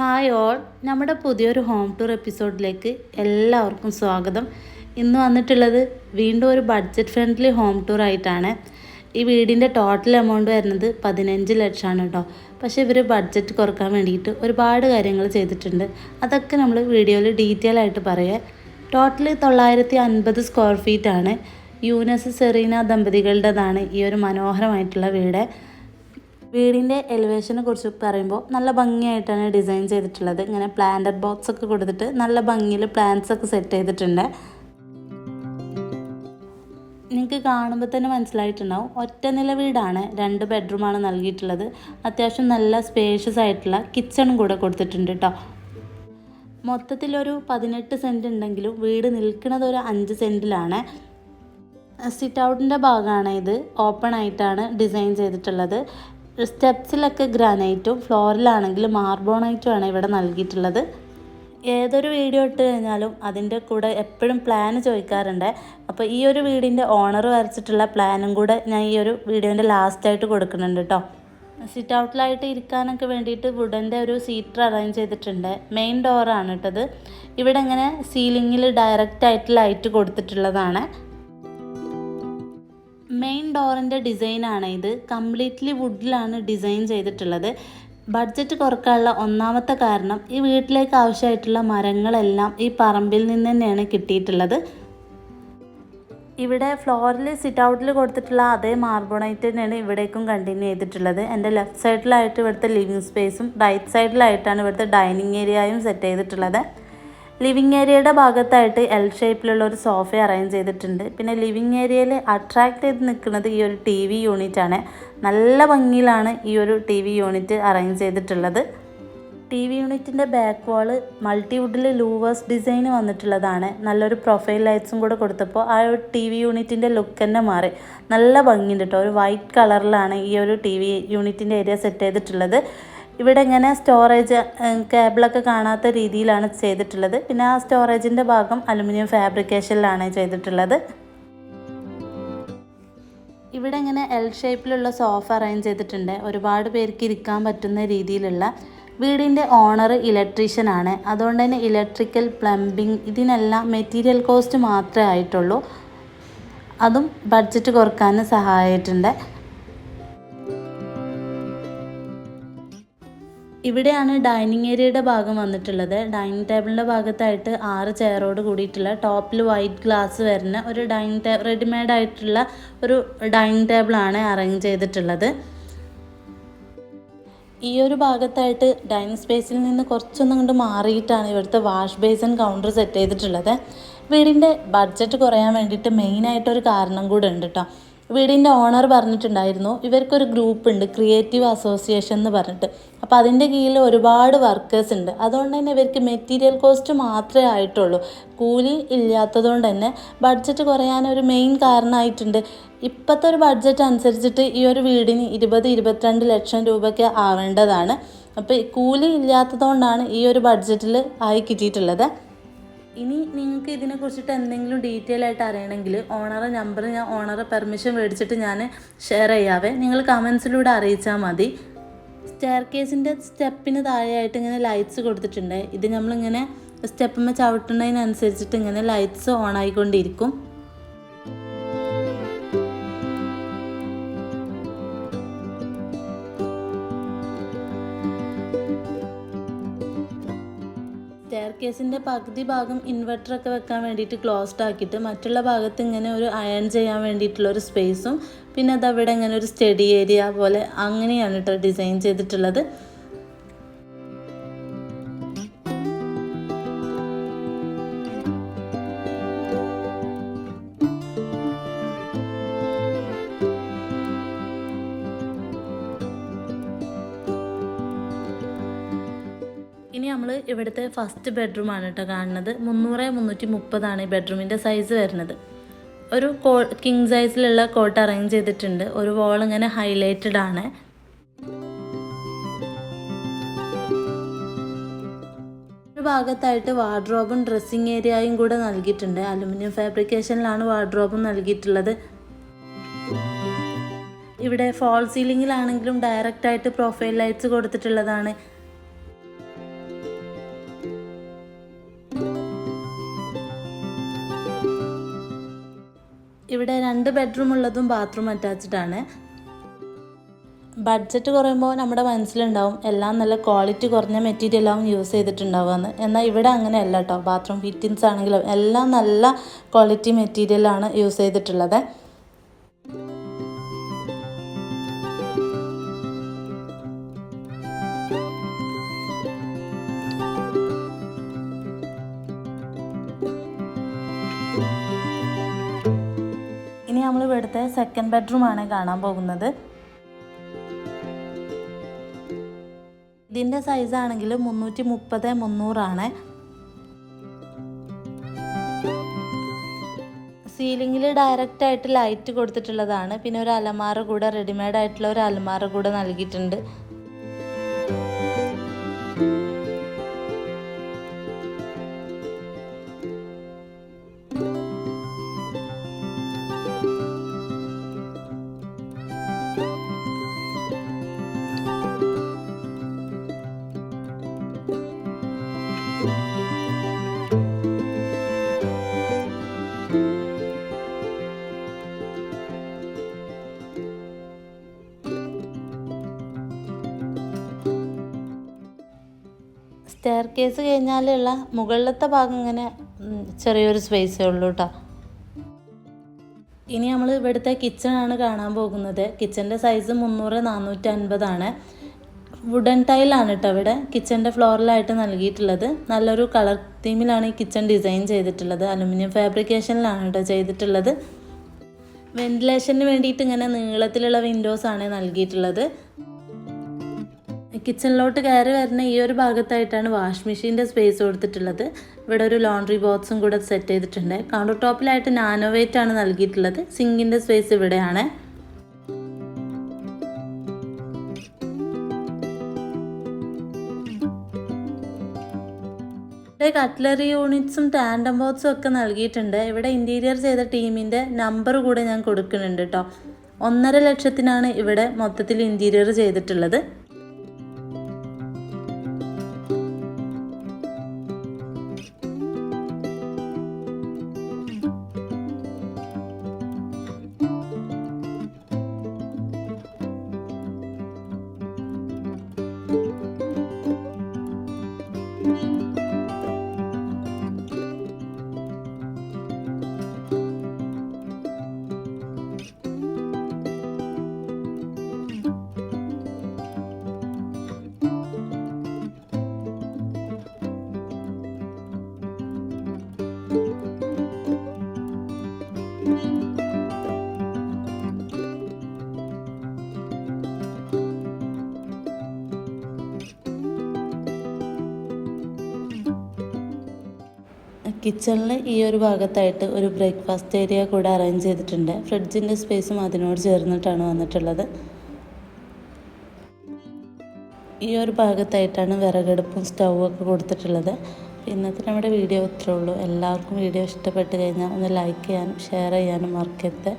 Hi all നമ്മുടെ പുതിയൊരു home tour എപ്പിസോഡിലേക്ക് എല്ലാവർക്കും സ്വാഗതം. ഇന്ന് വന്നിട്ടുള്ളത് വീണ്ടും ഒരു ബഡ്ജറ്റ് ഫ്രണ്ട്ലി ഹോം ടൂർ ആയിട്ടാണ്. ഈ വീടിന്റെ ടോട്ടൽ എമൗണ്ട് വരുന്നത് പതിനഞ്ച് ലക്ഷമാണ് കേട്ടോ പക്ഷേ ഇവർ ബഡ്ജറ്റ് കുറയ്ക്കാൻ വേണ്ടിയിട്ട് ഒരുപാട് കാര്യങ്ങൾ ചെയ്തിട്ടുണ്ട്. അതൊക്കെ നമ്മൾ വീഡിയോയിൽ ഡീറ്റെയിൽ ആയിട്ട് പറയാം. ടോട്ടൽ തൊള്ളായിരത്തി അൻപത് സ്ക്വയർ ഫീറ്റാണ് യൂനസ് സെറീന ദമ്പതികളുടേതാണ് ഈ ഒരു മനോഹരമായിട്ടുള്ള വീട്. വീടിന്റെ എലിവേഷനെ കുറിച്ച് പറയുമ്പോൾ നല്ല ഭംഗിയായിട്ടാണ് ഡിസൈൻ ചെയ്തിട്ടുള്ളത്. ഇങ്ങനെ പ്ലാന്റർ ബോക്സ് ഒക്കെ കൊടുത്തിട്ട് നല്ല ഭംഗിയിൽ പ്ലാന്റ്സ് ഒക്കെ സെറ്റ് ചെയ്തിട്ടുണ്ട്. നിങ്ങൾക്ക് കാണുമ്പോൾ തന്നെ മനസ്സിലായിട്ടുണ്ടാവും. ഒറ്റ നില വീടാണ് രണ്ട് ബെഡ്റൂമാണ് നൽകിയിട്ടുള്ളത്. അത്യാവശ്യം നല്ല സ്പേഷ്യസ് ആയിട്ടുള്ള കിച്ചണും കൂടെ കൊടുത്തിട്ടുണ്ട് കേട്ടോ മൊത്തത്തിലൊരു പതിനെട്ട് സെന്റ് ഉണ്ടെങ്കിലും വീട് നിൽക്കുന്നത് ഒരു അഞ്ച് സെന്റിലാണ് സിറ്റ് ഔട്ടിന്റെ ഭാഗമാണ് ഇത്. ഓപ്പൺ ആയിട്ടാണ് ഡിസൈൻ ചെയ്തിട്ടുള്ളത്. സ്റ്റെപ്സിലൊക്കെ ഗ്രാനൈറ്റും ഫ്ലോറിലാണെങ്കിൽ മാർബോണൈറ്റും ആണ് ഇവിടെ നൽകിയിട്ടുള്ളത്. ഏതൊരു വീഡിയോ ഇട്ട് കഴിഞ്ഞാലും അതിന്റെ കൂടെ എപ്പോഴും പ്ലാൻ ചോദിക്കാറുണ്ട്. അപ്പോൾ ഈ ഒരു വീടിന്റെ ഓണർ വരച്ചിട്ടുള്ള പ്ലാനും കൂടെ ഞാൻ ഈ ഒരു വീഡിയോന്റെ ലാസ്റ്റായിട്ട് കൊടുക്കുന്നുണ്ട് കേട്ടോ സിറ്റ് ഔട്ടിലായിട്ട് ഇരിക്കാനൊക്കെ വേണ്ടിയിട്ട് വുഡന്റെ ഒരു സീറ്റർ അറേഞ്ച് ചെയ്തിട്ടുണ്ട്. മെയിൻ ഡോറാണ് കേട്ടത് ഇവിടെ ഇങ്ങനെ സീലിങ്ങിൽ ഡയറക്റ്റ് ആയിട്ട് ലൈറ്റ് കൊടുത്തിട്ടുള്ളതാണ്. മെയിൻ ഡോറിന്റെ ഡിസൈനാണ് ഇത്. കംപ്ലീറ്റ്ലി വുഡിലാണ് ഡിസൈൻ ചെയ്തിട്ടുള്ളത്. ബഡ്ജറ്റ് കുറക്കാനുള്ള ഒന്നാമത്തെ കാരണം ഈ വീട്ടിലേക്ക് ആവശ്യമായിട്ടുള്ള മരങ്ങളെല്ലാം ഈ പറമ്പിൽ നിന്ന് തന്നെയാണ് കിട്ടിയിട്ടുള്ളത്. ഇവിടെ ഫ്ലോറിൽ സിറ്റ് ഔട്ടിൽ കൊടുത്തിട്ടുള്ള അതേ മാർബോണൈറ്റ് തന്നെയാണ് ഇവിടേക്കും കണ്ടിന്യൂ ചെയ്തിട്ടുള്ളത്. എന്റെ ലെഫ്റ്റ് സൈഡിലായിട്ട് ഇവിടുത്തെ ലിവിങ് സ്പേസും റൈറ്റ് സൈഡിലായിട്ടാണ് ഇവിടുത്തെ ഡൈനിങ് ഏരിയയും സെറ്റ് ചെയ്തിട്ടുള്ളത്. ലിവിങ് ഏരിയയുടെ ഭാഗത്തായിട്ട് എൽ ഷേപ്പിലുള്ള ഒരു സോഫ അറേഞ്ച് ചെയ്തിട്ടുണ്ട്. പിന്നെ ലിവിങ് ഏരിയയിൽ അട്രാക്ട് ചെയ്ത് നിൽക്കുന്നത് ഈ ഒരു ടി വി യൂണിറ്റ് ആണ്. നല്ല ഭംഗിയിലാണ് ഈ ഒരു ടി വി യൂണിറ്റ് അറേഞ്ച് ചെയ്തിട്ടുള്ളത്. ടി വി യൂണിറ്റിന്റെ ബാക്ക് വാൾ മൾട്ടിവുഡിൽ ലൂവേഴ്സ് ഡിസൈൻ വന്നിട്ടുള്ളതാണ്. നല്ലൊരു പ്രൊഫൈൽ ലൈറ്റ്സും കൂടെ കൊടുത്തപ്പോൾ ആ ഒരു ടി വി യൂണിറ്റിന്റെ ലുക്ക് തന്നെ മാറി. നല്ല ഭംഗിയുണ്ട് കേട്ടോ ഒരു വൈറ്റ് കളറിലാണ് ഈ ഒരു ടി വി യൂണിറ്റിന്റെ ഏരിയ സെറ്റ് ചെയ്തിട്ടുള്ളത്. ഇവിടെ ഇങ്ങനെ സ്റ്റോറേജ് കേബിളൊക്കെ കാണാത്ത രീതിയിലാണ് ചെയ്തിട്ടുള്ളത്. പിന്നെ ആ സ്റ്റോറേജിന്റെ ഭാഗം അലുമിനിയം ഫാബ്രിക്കേഷനിലാണ് ചെയ്തിട്ടുള്ളത്. ഇവിടെ ഇങ്ങനെ എൽ ഷേപ്പിലുള്ള സോഫ അറേഞ്ച് ചെയ്തിട്ടുണ്ട്. ഒരുപാട് പേർക്ക് ഇരിക്കാൻ പറ്റുന്ന രീതിയിലുള്ള വീടിന്റെ ഓണർ ഇലക്ട്രീഷ്യൻ ആണ്. അതുകൊണ്ട് തന്നെ ഇലക്ട്രിക്കൽ പ്ലംബിംഗ് ഇതിനെല്ലാം മെറ്റീരിയൽ കോസ്റ്റ് മാത്രമേ ആയിട്ടുള്ളൂ. അതും ബഡ്ജറ്റ് കുറയ്ക്കാൻ സഹായിച്ചിട്ടുണ്ട്. ഇവിടെയാണ് ഡൈനിങ് ഏരിയയുടെ ഭാഗം വന്നിട്ടുള്ളത്. ഡൈനിങ് ടേബിളിന്റെ ഭാഗത്തായിട്ട് ആറ് ചെയറോട് കൂടിയിട്ടുള്ള ടോപ്പിൽ വൈറ്റ് ഗ്ലാസ് വരുന്ന ഒരു ഡൈനിങ് ടേ റെഡിമെയ്ഡ് ആയിട്ടുള്ള ഒരു ഡൈനിങ് ടേബിളാണ് അറേഞ്ച് ചെയ്തിട്ടുള്ളത്. ഈ ഒരു ഭാഗത്തായിട്ട് ഡൈനിങ് സ്പേസിൽ നിന്ന് കുറച്ചൊന്നും കൊണ്ട് മാറിയിട്ടാണ് ഇവിടുത്തെ വാഷ് ബേസിൻ കൗണ്ടർ സെറ്റ് ചെയ്തിട്ടുള്ളത്. വീടിന്റെ ബഡ്ജറ്റ് കുറയാൻ വേണ്ടിയിട്ട് മെയിനായിട്ടൊരു കാരണം കൂടെ ഉണ്ട് കേട്ടോ വീടിന്റെ ഓണർ പറഞ്ഞിട്ടുണ്ടായിരുന്നു. ഇവർക്കൊരു ഗ്രൂപ്പ് ഉണ്ട് ക്രിയേറ്റീവ് അസോസിയേഷൻ എന്ന് പറഞ്ഞിട്ട്. അപ്പോൾ അതിന്റെ കീഴിൽ ഒരുപാട് വർക്കേഴ്സ് ഉണ്ട്. അതുകൊണ്ട് തന്നെ ഇവർക്ക് മെറ്റീരിയൽ കോസ്റ്റ് മാത്രമേ ആയിട്ടുള്ളൂ. കൂലി ഇല്ലാത്തതുകൊണ്ട് തന്നെ ബഡ്ജറ്റ് കുറയാൻ ഒരു മെയിൻ കാരണമായിട്ടുണ്ട്. ഇപ്പോഴത്തെ ഒരു ബഡ്ജറ്റ് അനുസരിച്ചിട്ട് ഈ ഒരു വീടിന് ഇരുപത് ഇരുപത്തിരണ്ട് ലക്ഷം രൂപയ്ക്ക് ആവേണ്ടതാണ്. അപ്പോൾ കൂലി ഇല്ലാത്തതുകൊണ്ടാണ് ഈ ഒരു ബഡ്ജറ്റിൽ ആയി കിട്ടിയിട്ടുള്ളത്. ഇനി നിങ്ങൾക്ക് ഇതിനെ ഇതിനെക്കുറിച്ചിട്ട് എന്തെങ്കിലും ഡീറ്റെയിൽ ആയിട്ട് അറിയണമെങ്കിൽ ഓണറെ നമ്പർ ഞാൻ ഓണറെ പെർമിഷൻ മേടിച്ചിട്ട് ഞാൻ ഷെയർ ചെയ്യാവേ. നിങ്ങൾ കമൻസിലൂടെ അറിയിച്ചാൽ മതി. സ്റ്റെയർ കേസിന്റെ സ്റ്റെപ്പിന് താഴെയായിട്ട് ഇങ്ങനെ ലൈറ്റ്സ് കൊടുത്തിട്ടുണ്ട്. ഇത് നമ്മളിങ്ങനെ സ്റ്റെപ്പുമ്മ ചവിട്ടുന്നതിനനുസരിച്ചിട്ട് ഇങ്ങനെ ലൈറ്റ്സ് ഓൺ ആയിക്കൊണ്ടിരിക്കും. കേസിന്റെ പകുതി ഭാഗം ഇൻവെർട്ടറൊക്കെ വെക്കാൻ വേണ്ടിയിട്ട് ക്ലോസ്ഡ് ആക്കിയിട്ട് മറ്റുള്ള ഭാഗത്ത് ഇങ്ങനെ ഒരു അയൺ ചെയ്യാൻ വേണ്ടിയിട്ടുള്ള ഒരു സ്പേസും പിന്നെ അതവിടെ ഇങ്ങനെ ഒരു സ്റ്റഡി ഏരിയ പോലെ അങ്ങനെയാണ് കേട്ടോ ഡിസൈൻ ചെയ്തിട്ടുള്ളത്. ഇനി നമ്മൾ ഇവിടുത്തെ ഫസ്റ്റ് ബെഡ്റൂമാണ് കേട്ടോ കാണുന്നത്. മുന്നൂറ് മുന്നൂറ്റി മുപ്പതാണ് ഈ ബെഡ്റൂമിന്റെ സൈസ് വരുന്നത്. ഒരു കോ കിങ് സൈസിലുള്ള കോട്ട് അറേഞ്ച് ചെയ്തിട്ടുണ്ട്. ഒരു വോൾ ഇങ്ങനെ ഹൈലൈറ്റഡ് ആണ്. ഒരു ഭാഗത്തായിട്ട് വാർഡ്രോബും ഡ്രസ്സിങ് ഏരിയയും കൂടെ നൽകിയിട്ടുണ്ട്. അലുമിനിയം ഫാബ്രിക്കേഷനിലാണ് വാർഡ്രോബും നൽകിയിട്ടുള്ളത്. ഇവിടെ ഫോൾ സീലിങ്ങിലാണെങ്കിലും ഡയറക്റ്റായിട്ട് പ്രൊഫൈൽ ലൈറ്റ്സ് കൊടുത്തിട്ടുള്ളതാണ്. ഇവിടെ രണ്ട് ബെഡ്റൂം ഉള്ളതും ബാത്റൂം അറ്റാച്ച്ഡ് ആണ്. ബഡ്ജറ്റ് കുറയുമ്പോൾ നമ്മുടെ മനസ്സിലുണ്ടാവും എല്ലാം നല്ല ക്വാളിറ്റി കുറഞ്ഞ മെറ്റീരിയലാവും യൂസ് ചെയ്തിട്ടുണ്ടാവുകയെന്ന് എന്നാൽ ഇവിടെ അങ്ങനെയല്ല കേട്ടോ ബാത്റൂം ഫിറ്റിങ്സ് ആണെങ്കിലും എല്ലാം നല്ല ക്വാളിറ്റി മെറ്റീരിയലാണ് യൂസ് ചെയ്തിട്ടുള്ളത്. സെക്കൻഡ് ബെഡ്റൂം ആണ് കാണാൻ പോകുന്നത്. ഇതിന്റെ സൈസ് ആണെങ്കിൽ മുന്നൂറ്റി മുപ്പത് മുന്നൂറാണ്. സീലിംഗിൽ ഡയറക്റ്റ് ആയിട്ട് ലൈറ്റ് കൊടുത്തിട്ടുള്ളതാണ്. പിന്നെ ഒരു അലമാര കൂടെ റെഡിമെയ്ഡ് ആയിട്ടുള്ള ഒരു അലമാര കൂടെ നൽകിയിട്ടുണ്ട്. സ്റ്റെയർ കേസ് കഴിഞ്ഞാലുള്ള മുകളിലത്തെ ഭാഗം ഇങ്ങനെ ചെറിയൊരു സ്പേസേ ഉള്ളൂ കേട്ടോ ഇനി നമ്മൾ ഇവിടുത്തെ കിച്ചൺ ആണ് കാണാൻ പോകുന്നത്. കിച്ചന്റെ സൈസ് മുന്നൂറ് നാനൂറ്റി അൻപതാണ് വുഡൻ ടൈലാണ് കേട്ടോ ഇവിടെ കിച്ചന്റെ ഫ്ലോറിലായിട്ട് നൽകിയിട്ടുള്ളത്. നല്ലൊരു കളർ തീമിലാണ് ഈ കിച്ചൺ ഡിസൈൻ ചെയ്തിട്ടുള്ളത്. അലുമിനിയം ഫാബ്രിക്കേഷനിലാണ് കേട്ടോ ചെയ്തിട്ടുള്ളത്. വെന്റിലേഷന് വേണ്ടിയിട്ട് ഇങ്ങനെ നീളത്തിലുള്ള വിൻഡോസ് ആണ് നൽകിയിട്ടുള്ളത്. കിച്ചണിലോട്ട് കയറി വരുന്ന ഈ ഒരു ഭാഗത്തായിട്ടാണ് വാഷ് മെഷീന്റെ സ്പേസ് കൊടുത്തിട്ടുള്ളത്. ഇവിടെ ഒരു ലോണ്ട്രി ബോക്സും കൂടെ സെറ്റ് ചെയ്തിട്ടുണ്ട്. കൗണ്ടർ ടോപ്പിലായിട്ട് നാനോവേറ്റ് ആണ് നൽകിയിട്ടുള്ളത്. സിങ്കിന്റെ സ്പേസ് ഇവിടെയാണ്. ഇവിടെ കട്ട്ലറി യൂണിറ്റ്സും ടാൻഡം ബോക്സും ഒക്കെ നൽകിയിട്ടുണ്ട്. ഇവിടെ ഇന്റീരിയർ ചെയ്ത ടീമിന്റെ നമ്പർ കൂടെ ഞാൻ കൊടുക്കുന്നുണ്ട് കേട്ടോ ഒന്നര ലക്ഷത്തിനാണ് ഇവിടെ മൊത്തത്തിൽ ഇന്റീരിയർ ചെയ്തിട്ടുള്ളത്. കിച്ചണിൽ ഈ ഒരു ഭാഗത്തായിട്ട് ഒരു ബ്രേക്ക്ഫാസ്റ്റ് ഏരിയ കൂടെ അറേഞ്ച് ചെയ്തിട്ടുണ്ട്. ഫ്രിഡ്ജിന്റെ സ്പേസും അതിനോട് ചേർന്നിട്ടാണ് വന്നിട്ടുള്ളത്. ഈ ഒരു ഭാഗത്തായിട്ടാണ് വിറകടുപ്പും സ്റ്റൗവും ഒക്കെ കൊടുത്തിട്ടുള്ളത്. ഇന്നത്തെ നമ്മുടെ വീഡിയോ ഇത്രേ ഉള്ളൂ. എല്ലാവർക്കും വീഡിയോ ഇഷ്ടപ്പെട്ട് കഴിഞ്ഞാൽ ഒന്ന് ലൈക്ക് ചെയ്യാനും ഷെയർ ചെയ്യാനും മറക്കരുത്.